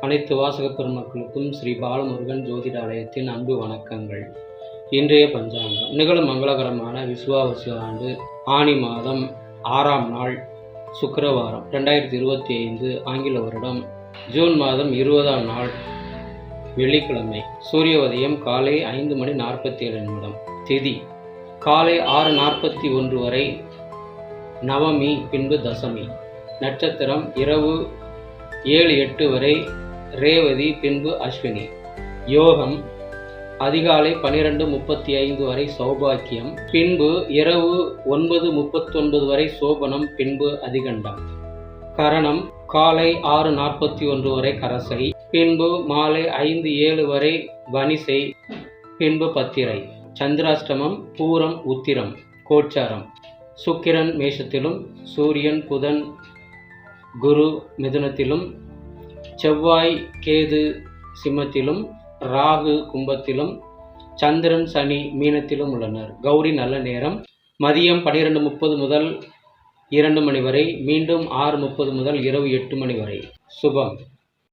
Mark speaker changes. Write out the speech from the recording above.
Speaker 1: அனைத்து வாசக பெருமக்களுக்கும் ஸ்ரீ பாலமுருகன் ஜோதிடாலயத்தின் அன்பு வணக்கங்கள். இன்றைய பஞ்சாங்கம். நிகழும் மங்களகரமான விசுவாவசு ஆண்டு ஆனி மாதம் ஆறாம் நாள் சுக்கரவாரம் ரெண்டாயிரத்தி இருபத்தி ஐந்து ஆங்கில வருடம் ஜூன் மாதம் இருபதாம் நாள் வெள்ளிக்கிழமை சூரிய உதயம் காலை ஐந்து மணி நாற்பத்தி ஏழு நிமிடம். திதி காலை ஆறு நாற்பத்தி ஒன்று வரை நவமி பின்பு தசமி. நட்சத்திரம் இரவு ஏழு எட்டு வரை ரேவதி பின்பு அஸ்வினி. யோகம் அதிகாலை பனிரெண்டு முப்பத்தி ஐந்து வரை சௌபாக்கியம் பின்பு இரவு ஒன்பது முப்பத்தொன்பது வரை சோபனம் பின்பு அதிகண்டம். கரணம் காலை ஆறு நாற்பத்தி ஒன்று வரை கரசை பின்பு மாலை ஐந்து ஏழு வரை வனிசை பின்பு பத்திரை. சந்திராஷ்டமம் பூரம் உத்திரம் கோச்சாரம். சுக்கிரன் மேஷத்திலும் சூரியன் புதன் குரு மிதுனத்திலும் செவ்வாய் கேது சிம்மத்திலும் ராகு கும்பத்திலும் சந்திரன் சனி மீனத்திலும் உள்ளனர். கௌரி நல்ல நேரம். மதியம் பன்னிரெண்டு முப்பது முதல் இரண்டு மணி வரை மீண்டும் ஆறு முப்பது முதல் இரவு எட்டு மணி வரை. சுபம்.